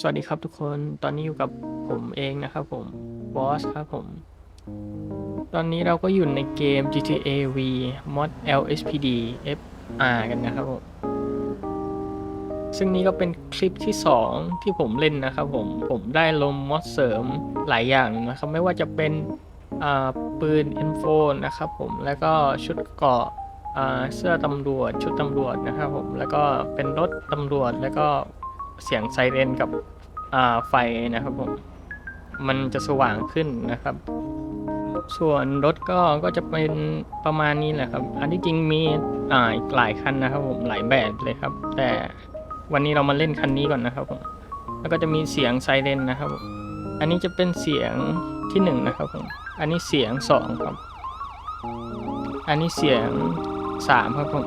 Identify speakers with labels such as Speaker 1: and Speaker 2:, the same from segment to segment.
Speaker 1: สวัสดีครับทุกคนตอนนี้อยู่กับผมเองนะครับผมบอสครับผม ตอนนี้เราก็อยู่ในเกม GTA V Mod LSPD FR กันนะครับผมซึ่งนี่ก็เป็นคลิปที่ 2 ที่ผมเล่นนะครับผม ผมได้ลงมอดเสริมหลายอย่างนะครับ ไม่ว่าจะเป็นปืน M4 นะครับผมแล้วก็ชุดเกราะเสื้อตำรวจชุดตำรวจนะครับผมแล้วก็เป็นรถตำรวจแล้วก็ เสียงไซเรนกับไฟนะครับผมมันจะสว่างขึ้นนะครับ ส่วนรถก็ก็จะเป็นประมาณนี้แหละครับ อันที่จริงมีอ่าอีกหลายคันนะครับผมหลายแบบเลยครับ แต่วันนี้เรามาเล่นคันนี้ก่อนนะครับผมแล้วก็จะมีเสียงไซเรนนะครับผมอันนี้จะเป็นเสียงที่หนึ่งนะครับผมอันนี้เสียงสองครับ อันนี้เสียงสามครับผม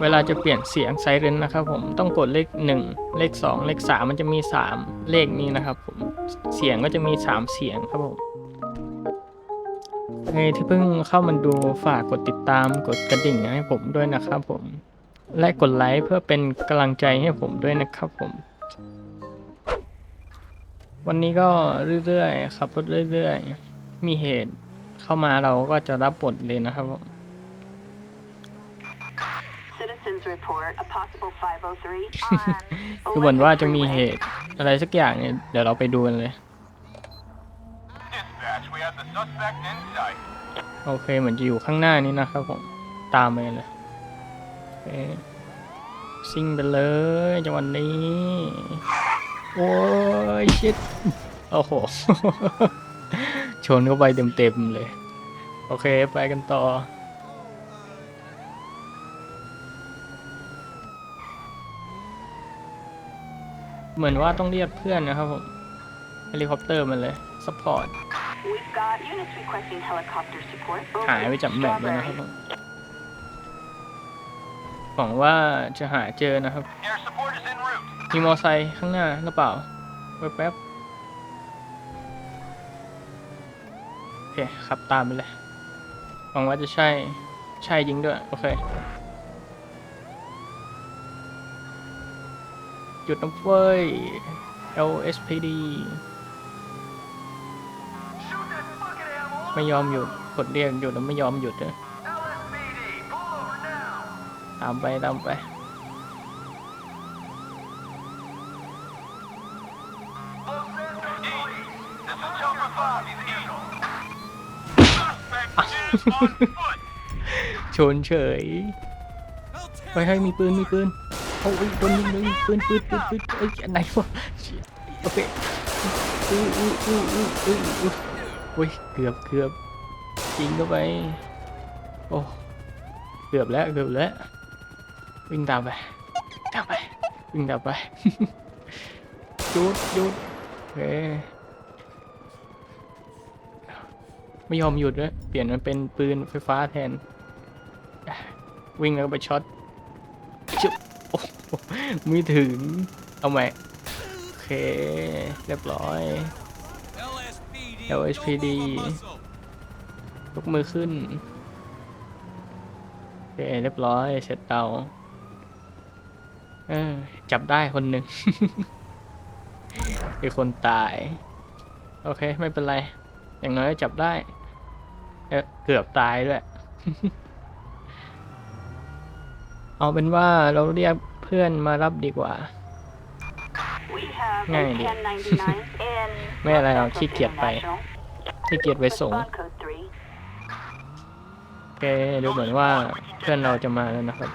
Speaker 1: เวลาจะเปลี่ยนเสียงไซเรนนะครับผมต้องกดเลขหนึ่งเลขสองเลขสามมันจะมีสามเลขนี้นะครับผมเสียงก็จะมีสามเสียงครับผมใครที่เพิ่งเข้ามาดูฝากกดติดตามกดกระดิ่งให้ผมด้วยนะครับผมและกดไลค์เพื่อเป็นกำลังใจให้ผมด้วยนะครับผม วันนี้ก็เรื่อยๆขับรถเรื่อย ๆ มีเหตุเข้ามาเราก็จะรับบทเลยนะครับผม
Speaker 2: Citizens report a possible 503 on
Speaker 1: คือเหมือนว่าจะมีเหตุอะไรสักอย่างเนี่ย เดี๋ยวเราไปดูกันเลย
Speaker 3: Dispatch, we have the suspect in sight.
Speaker 1: โอเค เหมือนจะอยู่ข้างหน้านี้นะครับผม ตามไปเลยโอเคซิ่งไปเลยจังหวะนี้ โอ้ยชิดโอ้โห ชนเข้าไปเต็มๆเลย โอเค ไปกันต่อ เหมือนว่าต้องเรียกเพื่อนนะครับผมเฮลิคอปเตอร์มาเลยซัพพอร์ตหายไปจากแมปเลยนะครับผมหวังว่าจะหาเจอนะครับมีมอไซค์ข้างหน้าหรือเปล่าแป๊บๆโอเคขับตามไปเลยหวังว่าจะใช่ใช่จริงด้วย โอเค หยุดน้ำเว้ย LSPD ไม่ยอมหยุดกดเรียกหยุดแล้วไม่ยอมหยุดเลย
Speaker 3: LSPD, pull over now.
Speaker 1: ตามไปตามไป
Speaker 3: Los Santos Police. This is Joker 5. He's evil. Suspect is on foot.
Speaker 1: ชนเฉยไปให้ยมีปืนมีปืน โอ้ยโดนยิงโดนยิงปืนปืนปืนปืนเอ้ยอันไหนวะโอเคอู้อู้อู้อู้อู้อู้อุ้ยเกือบเกือบยิงเข้าไปโอ้เกือบแล้วเกือบแล้ววิ่งตามไปตามไปวิ่งตามไปหยุดหยุดโอเคไม่ยอมหยุดด้วยเปลี่ยนมันเป็นปืนไฟฟ้าแทน วิ่งแล้วไปช็อต ไม่ถึง เอาใหม่ โอเค เรียบร้อย LSPD ยกมือขึ้น โอเค เรียบร้อย เสร็จเตาเออจับได้คนหนึ่งมีคนตาย โอเค ไม่เป็นไร อย่างน้อยจับได้ เอเกือบตายด้วย เอาเป็นว่าเราเรียก พื่อนมารับดีกว่า
Speaker 2: We have a
Speaker 1: ง่ายดิ
Speaker 2: 1099 in
Speaker 1: ไม่อะไรหรอก
Speaker 2: Los
Speaker 1: ขี้
Speaker 2: Santos
Speaker 1: เกียจไป
Speaker 2: International.
Speaker 1: ที่เกียรติไปส่ง
Speaker 2: Respond code 3.
Speaker 1: โอเคดูเหมือนว่าเพื่อนเราจะมาแล้วนะครับ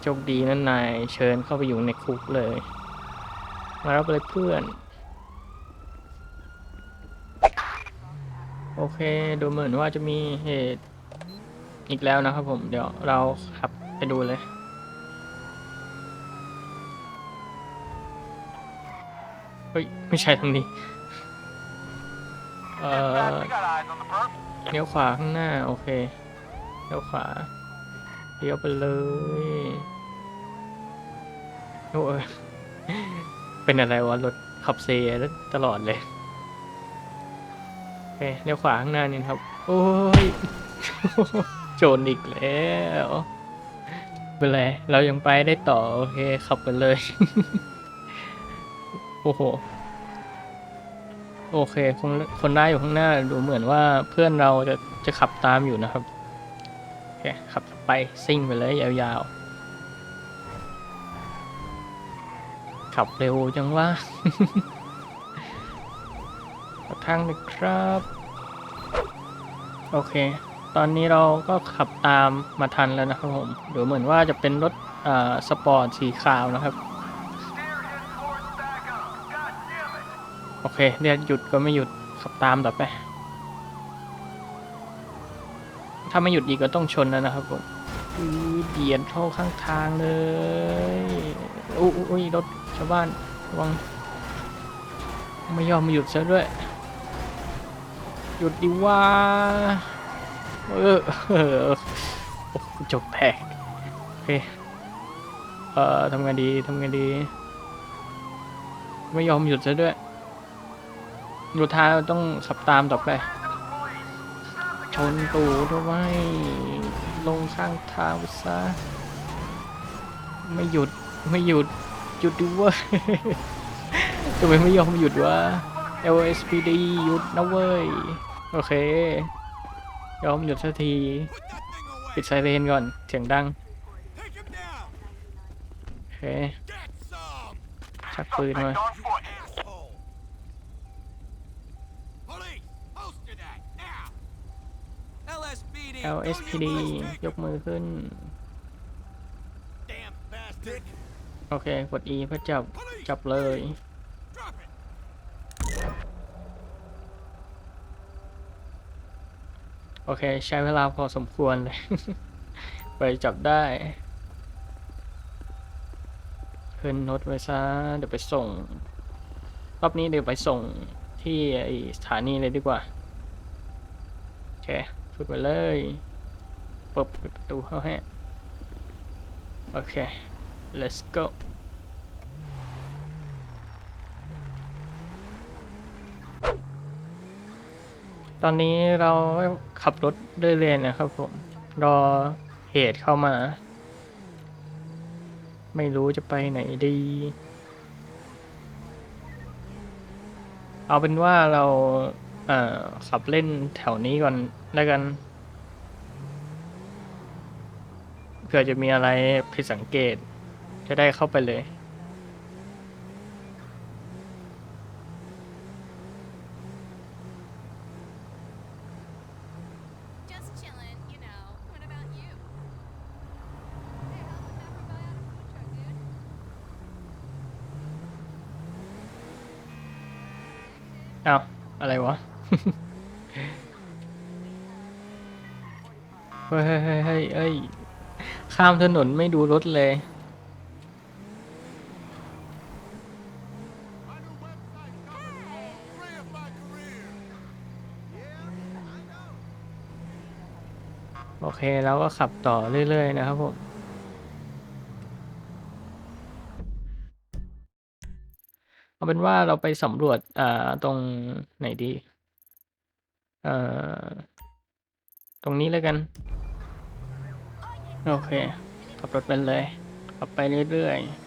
Speaker 1: โชคดีนั่นนายเชิญเข้าไปอยู่ในคุกเลย มารับเลยเพื่อน โอเค ดูเหมือนว่าจะมีเหตุ อีกแล้วนะครับผมเดี๋ยวเราขับไปดูเลย เฮ้ย ไม่ใช่ทางนี้ เอ่อเลี้ยวขวาข้างหน้า โอเคเลี้ยวขวาเลี้ยวไปเลยโอ้ยเป็นอะไรวะ รถขับเซตลอดเลย โอเคเลี้ยวขวาข้างหน้านี่ครับ โอ้ย โจรอีกแล้วไปเป็นไรเรายังไปได้ต่อ โอเค ขับไปเลย โอ้โห โอเค คนคนได้อยู่ข้างหน้าดูเหมือนว่าเพื่อนเราจะจะขับตามอยู่นะครับโอเคขับไปซิ่งไปเลยยาวๆ ขับเร็วจังวะขอทางหน่อยครับ โอเค ตอนนี้เราก็ขับตามมาทันแล้วนะครับผมเดูเหมือนว่าจะเป็นรถสปอร์ตสีขาวนะครับ โอเคเรียกหยุดก็ไม่หยุดขับตามต่อไป ถ้าไม่หยุดอีกก็ต้องชนแล้วนะครับผมอือเบียดเข้าข้างทางเลยอุ้ยอุ้ยรถชาวบ้านระวังไม่ยอมมาหยุดซะด้วย หยุดดีว่า เออจบแตกโอเค เอ่อทำไงดีทำไงดี ไม่ยอมหยุดซะด้วยดูท้ายต้องขับตามต่อไป ชนตูดเอาไว้ลงข้างทางซะไม่หยุดไม่หยุดหยุดดิเวะทำไมไม่ยอมหยุดวะ LSPD หยุดนะเว้ย โอเค ยอมหยุดสักทีปิดไซเรนก่อน เสียงดัง
Speaker 4: Take him down!
Speaker 1: โอเค
Speaker 4: Get some!
Speaker 1: ชักปืนมา
Speaker 3: On foot.
Speaker 4: Asshole! Police! Post to that, now! LSPD!
Speaker 1: LSPD ยกมือขึ้น
Speaker 4: Damn bastard!
Speaker 1: โอเค กด E เพื่อจับ จับเลย โอเค ใช้เวลาพอสมควรเลยไปจับได้ขึ้นรถไปซะเดี๋ยวไปส่ง รอบนี้เดี๋ยวไปส่งที่สถานีเลยดีกว่า โอเคฝึกไปเลยเปิดปิดประตูเข้าให้โอเค let's go ตอนนี้เราขับรถเรื่อยๆนะครับผม รอเหตุเข้ามา ไม่รู้จะไปไหนดี เอาเป็นว่าเราเขับเล่นแถวนี้ก่อนแล้วกันเผื่อจะมีอะไรผิดสังเกต จะได้เข้าไปเลย อาอะไรวะ เฮ้ยเฮ้ยเฮ้ยเฮ้ยเอ้ยข้ามถนนไม่ดูรถเลย โอเคแล้วก็ขับต่อเรื่อย ๆ นะครับผม เอาเป็นว่าเราไปสำรวจอ่าตรงไหนดีเอ่อตรงนี้แล้วกัน โอเค ขับรถไปเลย ขับไปเรื่อยๆ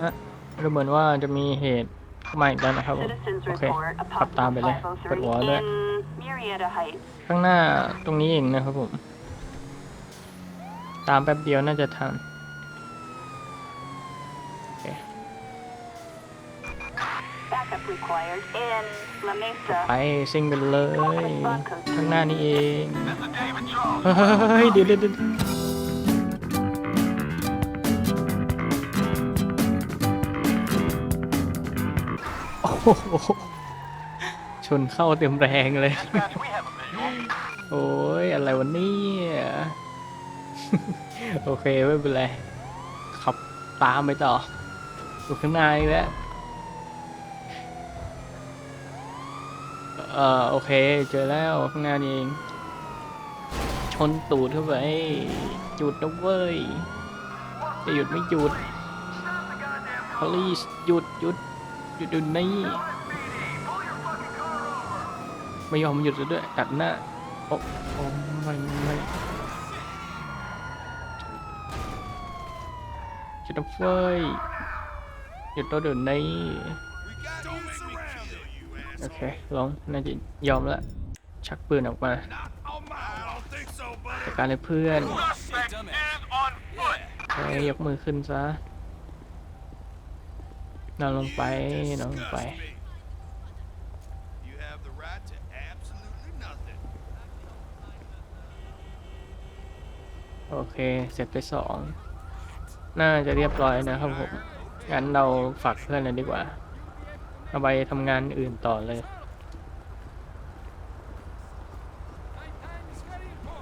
Speaker 1: อะดูเหมือนว่าจะมีเหตุเข้ามาอีกแล้วนะครับผม
Speaker 2: Citizens
Speaker 1: โอเค
Speaker 2: report a
Speaker 1: ขับตาม
Speaker 2: possible
Speaker 1: ไปเลยเปิดวอลด้วย
Speaker 2: 503 in Murrieta Heights.
Speaker 1: ข้างหน้าตรงนี้เองนะครับผม ตามแป๊บเดียวน่าจะทันโอเค
Speaker 2: Backup required in La Mesa.
Speaker 1: ไปซิ่งไปเลย ข้างหน้านี่เอง เฮ้ยเดี๋ยวเดี๋ยวเดี๋ยวโอ้โหชนเข้าเต็มแรงเลย โอ้ยอะไรวันนี้โอเคไม่เป็นไรขับตามไปต่ออยู่ข้างหน้าอีกแล้ว อ่อโอเค เจอแล้วข้างหน้านี่เอง ชนตูดเข้าไปหยุดนะเว้ย จะหยุดไม่หยุด police หยุดหยุดหยุดเดี๋ยวนี้ไม่ยอมหยุดซะด้วยตัดหน้าโอ้โอ้ไม่ไม่จุดไฟหยุดตัวเดินใน โอเคลองน่าจะยอมแล้วชักปืนออกมาจัดการเลยเพื่อนเฮ้ยยกมือขึ้นซะนอนลงไปนอนลงไปโอเค เสร็จไปสอง น่าจะเรียบร้อยนะครับผม งั้นเราฝากเพื่อนเลยดีกว่า เอาไปทำงานอื่นต่อเลย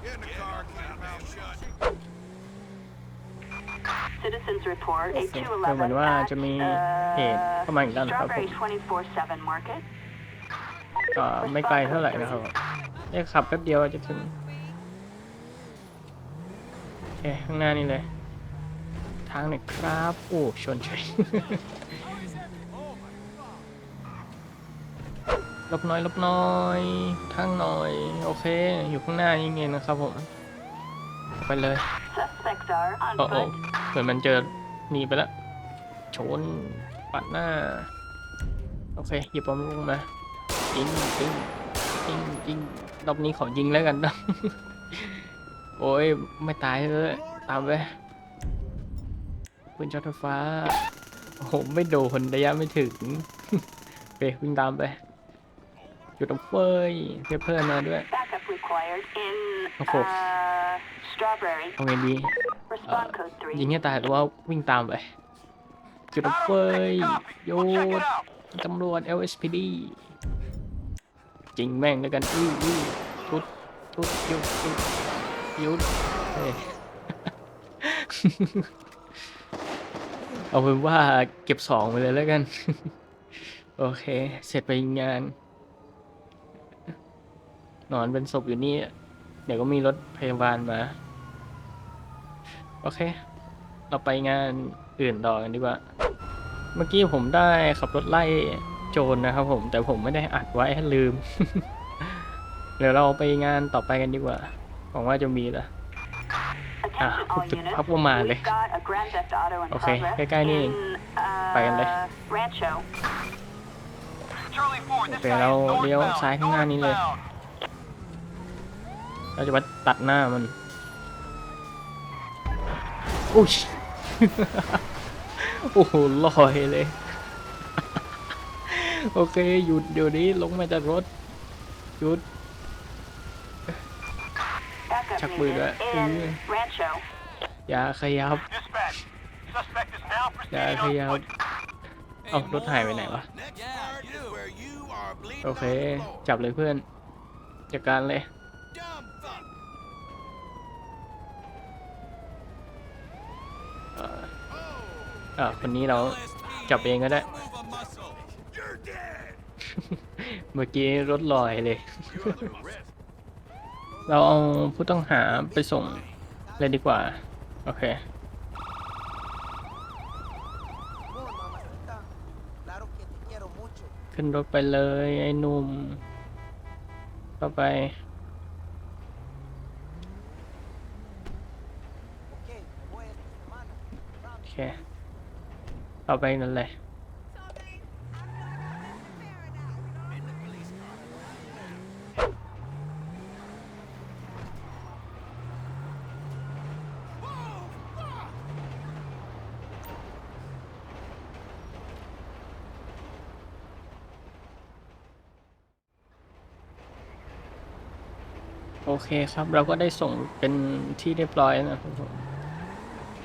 Speaker 4: Get in the car, keep your mouth shut.
Speaker 2: Citizens report a
Speaker 1: ดูเหมือน
Speaker 2: 211
Speaker 1: ว่า
Speaker 2: at
Speaker 1: จะมีเหตุเข้ามาอีกแล้วนะครับผม
Speaker 2: Strawberry 24/7 Market.
Speaker 1: ก็ไม่ไกลเท่าไหร่นะครับแค่ขับแป๊บเดียวจะถึงโอเคข้างหน้านี่เลย ทางไหนครับ โอ้ชนเฉ ลบน้อยลบน้อยทางหน่อย โอเค อยู่ข้างหน้านี่เองนะครับผม ไปเลย
Speaker 2: Suspects are on
Speaker 1: โอ้โอ้
Speaker 2: foot.
Speaker 1: เหมือนมันเจอหนีไปแล้วชนปัดหน้า โอเคหยิบปอมลูกมายิงยิงยิงยิงรอบนี้ขอยิงแล้วกันนะโอ้ยไม่ตายเลยตามไปปืนช็อตไฟฟ้า โอ้โห ไม่โดนระยะไม่ถึง โอเควิ่งตามไป หยุดเอาเฟ้ยเพื่อนเพื่อนมาด้วย
Speaker 2: Backup required in
Speaker 1: Of course.
Speaker 2: uh, Strawberry.
Speaker 1: เอาไงดี
Speaker 2: Respond code
Speaker 1: ยิง
Speaker 2: 3.
Speaker 1: ให้ตายหรือว่าวิ่งตามไป จุดเอาเฟยโย
Speaker 3: We'll check
Speaker 1: ด
Speaker 3: it out.
Speaker 1: ตำรวจ LSPD จริงแม่งแล้วกันอื้ออื้อชุดชุดหยุดหยุดหยุดเฮ้ย เอาเป็นว่าเก็บสองไปเลยแล้วกัน โอเค เสร็จไปงาน นอนเป็นศพอยู่นี่ เดี๋ยวก็มีรถพยาบาลมา โอเค เราไปงานอื่นต่อกันดีกว่า เมื่อกี้ผมได้ขับรถไล่โจรนะครับผม แต่ผมไม่ได้อัดไว้ลืม เดี๋ยวเราไปงานต่อไปกันดีกว่า หวังว่าจะมีละ
Speaker 2: Attention all
Speaker 1: ตึก
Speaker 2: units.
Speaker 1: พับประมาณเลย
Speaker 2: We've got a Grand Theft Auto in
Speaker 1: โอเค
Speaker 2: progress
Speaker 1: ใกล้ๆนี่เอง
Speaker 2: in, uh,
Speaker 1: ไปกันเลย
Speaker 2: Rancho.
Speaker 3: Charlie 4, this
Speaker 1: Okay,
Speaker 3: guy
Speaker 1: เรา
Speaker 3: is
Speaker 1: เลี้ยว
Speaker 3: northbound.
Speaker 1: ซ้ายข้างหน้านี้เลย
Speaker 3: Northbound.
Speaker 1: เราจะมาตัดหน้ามันอุ้ยโอ้โหลอยเลย โอเค หยุดเดี๋ยวนี้ลงมาจากรถ หยุด
Speaker 2: Backup
Speaker 1: Chắc bự
Speaker 2: needed
Speaker 1: đấy.
Speaker 2: in
Speaker 1: Ừ.
Speaker 2: Rancho.
Speaker 1: อย่าขยับ
Speaker 3: Dispatch. Suspect is now
Speaker 1: อย่า
Speaker 3: proceeding
Speaker 1: ข
Speaker 3: on
Speaker 1: ยับ
Speaker 3: foot.
Speaker 1: เอ้ารถหายไปไหนวะ
Speaker 4: Next part is where you are bleeding
Speaker 1: โอเค
Speaker 4: on the floor.
Speaker 1: จับเลยเพื่อน จัดการเลย
Speaker 4: Dumb fuck.
Speaker 1: เอ่อ
Speaker 4: Oh,
Speaker 1: อ่าคนนี้เราจับเองก็ได้
Speaker 4: move a muscle. You're dead.
Speaker 1: เมื่อกี้รถลอยเลย
Speaker 4: You're under arrest.
Speaker 1: เราเอาผู้ต้องหาไปส่งเลยดีกว่า โอเค
Speaker 5: Amor, mamacita. Claro que te quiero mucho.
Speaker 1: ขึ้นรถไปเลยไอ้หนุ่มต่อไป
Speaker 5: Ok, me voy esta semana.
Speaker 1: โอเค ต่อไปนั่นเลยโอเคครับ เราก็ได้ส่งเป็นที่เรียบร้อยนะครับผม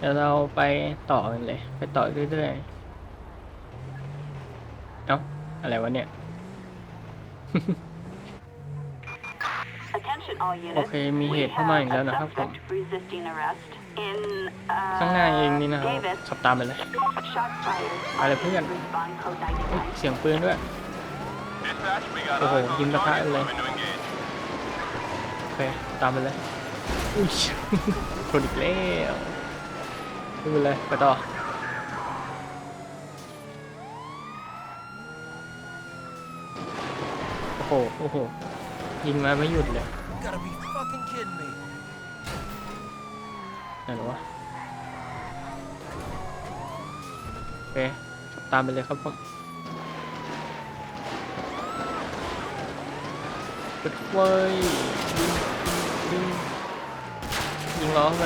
Speaker 1: เดี๋ยวเราไปต่อกันเลย ไปต่อเรื่อยๆ เอ้า อะไรวะเนี่ย
Speaker 2: Attention all
Speaker 1: โอ
Speaker 2: units.
Speaker 1: เค มีเห
Speaker 2: We
Speaker 1: ตุเข้ามาอี
Speaker 2: have
Speaker 1: กแล้ว
Speaker 2: a
Speaker 1: นะครับผม
Speaker 2: suspect resisting arrest in
Speaker 1: ข้างหน้าเอง
Speaker 2: uh,
Speaker 1: นี่นะครับ
Speaker 2: Davis.
Speaker 1: ขับตามไปเลย
Speaker 2: Shot fired.
Speaker 1: Ada
Speaker 2: on
Speaker 1: pen.
Speaker 2: Respond code
Speaker 1: อุ๊ย
Speaker 2: 99.
Speaker 1: เสียงปืนด้วย
Speaker 3: Dispatch, we got
Speaker 1: Oh,
Speaker 3: eyes on
Speaker 1: ยิง
Speaker 3: the
Speaker 1: ปะทะ
Speaker 3: target.
Speaker 1: เลย
Speaker 3: Moving to engage.
Speaker 1: โอเค ตามไปเลย อุ้ยชนอีกแล้ว ไม่เป็นไรไปต่อโอ้โหโอ้โหยิงมาไม่หยุดเลย
Speaker 5: gotta be fucking kidding me.
Speaker 1: ไหนหรอวะโอเคตามไปเลยครับผมปิดไฟยิงยิงยิงยิงล้อเข้าไป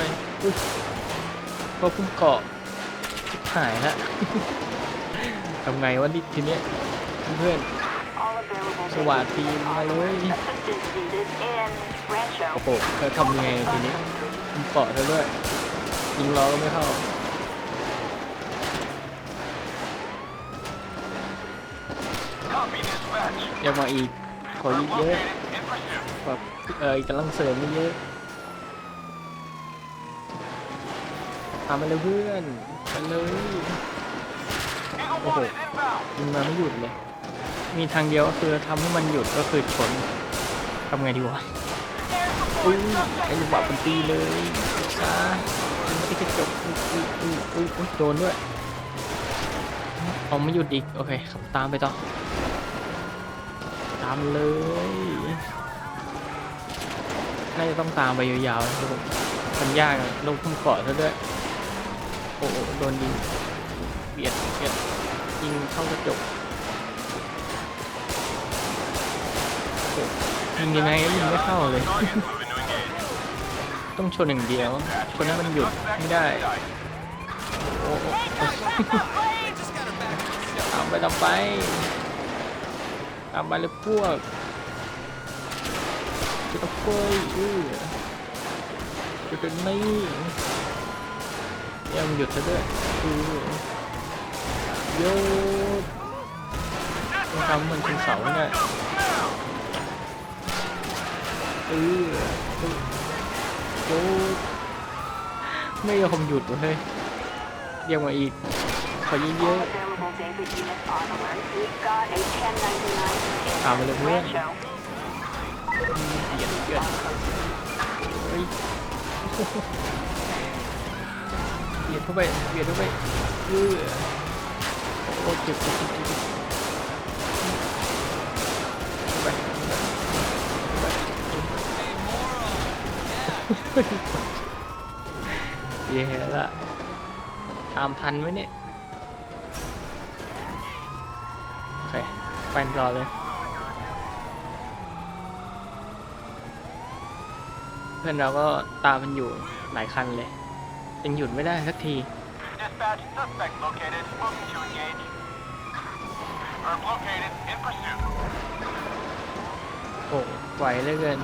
Speaker 1: อุ๊ยก็พุ่งเกาะชิบหายละทำไงวะดิทีเนี้ยเพื่อนสวัสดีมาเลยโอ้โหเธอทำยังไงทีนี้พุ่งเกาะเธอด้วยยิงล้อก็ไม่เข้ายังมาอีกขอยิงเยอะแบบเออกำลังเสริมไม่เยอะ ทำมาเลยเพื่อนไปเลย
Speaker 3: Eagle
Speaker 1: Oh.
Speaker 3: One is inbound.
Speaker 1: ยิงมาไม่หยุดเลย มีทางเดียวก็คือทำให้มันหยุดก็คือชนทำไงดีวะอุ้ยไอ้ลูกบาปเป็นตีเลยซามันไม่ได้กระจกอุ้ยอุ้ยอุ้ยอุ้ยอุ้ยโดนด้วยเอาไม่หยุดอีกโอเคขับตามไปต่อ ตามเลยน่าจะต้องตามไปยาวๆนะครับผมมันยากอะลงพุ่มเกาะซะด้วย โอ้โหโดนยิงเบียดเบียดยิงเข้ากระจกโอ้ยิงยังไงก็ยิงไม่เข้าเลย
Speaker 3: Target moving to engage.
Speaker 1: ต้องชนอย่างเดียวชนให้มันหยุดไม่ได้ โอ้โห
Speaker 5: Just got her back.
Speaker 1: ตามไปตามไปตามไปเลยพวกจุดเฟยอื้อจุดนี้ ยังหยุดซะด้วยอือยุดต้องทำมันชนเสาเนี่ยเออหยุดไม่ยอมหยุดเลยเรียกมาอีกขอเย
Speaker 2: All
Speaker 1: อะ
Speaker 2: available David units on alert. We've got a 1099
Speaker 1: Ah, me lo
Speaker 2: in
Speaker 1: voy a-
Speaker 2: Rancho.
Speaker 1: ๆเบียดเบียดเฮ้ย เบียดเข้าไปเบียดเข้าไปเออโอ้เจ็บเจ็บเจ็บเจ็บเจ็บเข้าไปเย้ละตามทันไหมเนี่ยโอเคไปรอเลยเพื่อนเราก็ตามมันอยู่หลายคันเลย ยังหยุดไม่ได้สักที
Speaker 3: Dispatch suspect located. Moving to engage. Herb located in pursuit.
Speaker 1: โอ้ไหวเหลือเกิน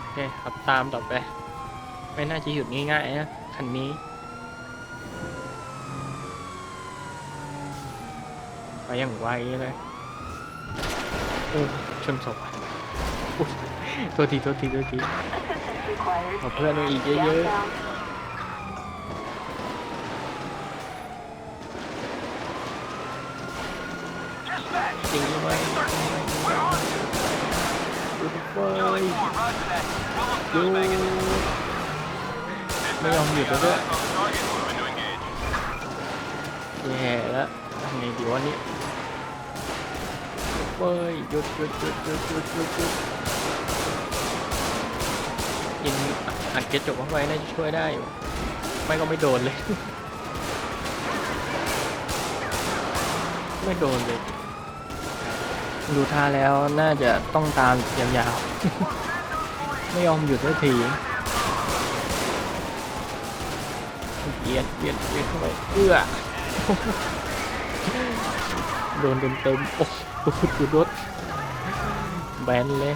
Speaker 1: โอเคขับตามต่อไป ไม่น่าจะหยุดง่ายๆนะคันนี้ ไปอย่างไวเลยโอ้ ชื่อมศพอุ๊ตัวทีตัวทีตัวทีเอเพื่อนมาอีกเยอะๆจริงไหม
Speaker 3: โอ้
Speaker 1: ยูไม่ยอมหยุดแล้วด้วยแย่แล้วทำไงดีวันนี้ เว้ยหยุดหยุดหยุดหยุดหยุดหยุดหยุดยิงอัดกระจกเข้าไปน่าจะช่วยได้อยู่ไม่ก็ไม่โดนเลย ไม่โดนเลย ดูท่าแล้วน่าจะต้องตามยาวๆ ไม่ยอมหยุดสักทีเบียดเบียดเบียดเข้าไปเอื้อโดนเต็มเต็มๆโอ้ ดูดูรถแบนเลย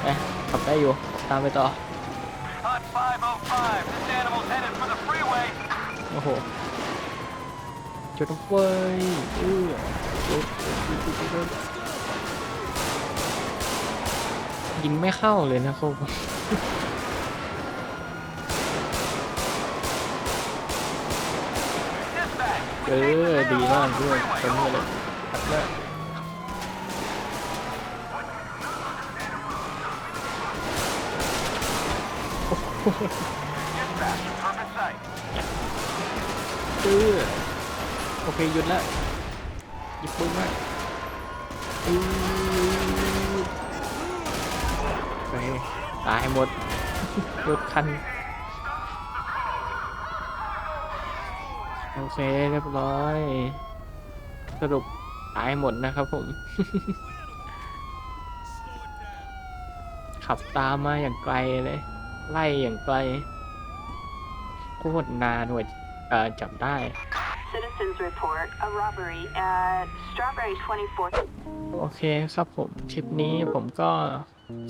Speaker 1: ไปขับได้อยู่ ตามไปต่อ
Speaker 3: Hot 505. This animal's headed for the freeway.
Speaker 1: โอ้โหจุดเฟ้ยเอื้อจุดจุดจุดจุดจุดยิงไม่เข้าเลยนะครับ
Speaker 3: Dispatch.
Speaker 1: เออดีมากด้วยคนนี้เลยขับได้
Speaker 3: Dispatch. Herb in sight.
Speaker 1: เอโอเคหยุดแล้วหยิบปืนมาอือโอเคตายหมดรถคัน โอเคเรียบร้อย สรุปตายหมดนะครับผม ขับตามมาอย่างไกลเลย ไล่อย่างไกลโคตรนานกว่าเอ่อจับได้
Speaker 2: Citizens report a robbery at Strawberry 24th.
Speaker 1: โอเคครับผมคลิปนี้ผมก็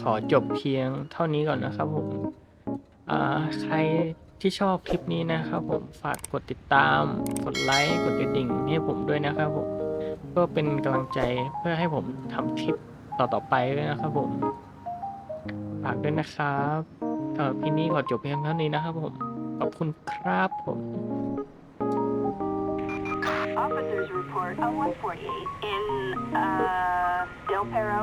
Speaker 1: ขอจบเพียงเท่านี้ก่อนนะครับผมอ่าใครที่ชอบคลิปนี้นะครับผมฝากกดติดตาม กดไลค์กดกระดิ่งให้ผมด้วยนะครับผมเพื่อเป็นกำลังใจเพื่อให้ผมทำคลิปต่อๆไปด้วยนะครับผมฝากด้วยนะครับ สำหรับคลิปนี้ขอจบเพียงเท่านี้นะครับผม ขอบคุณครับผม
Speaker 2: Officers report a 148 in uh, Del Perro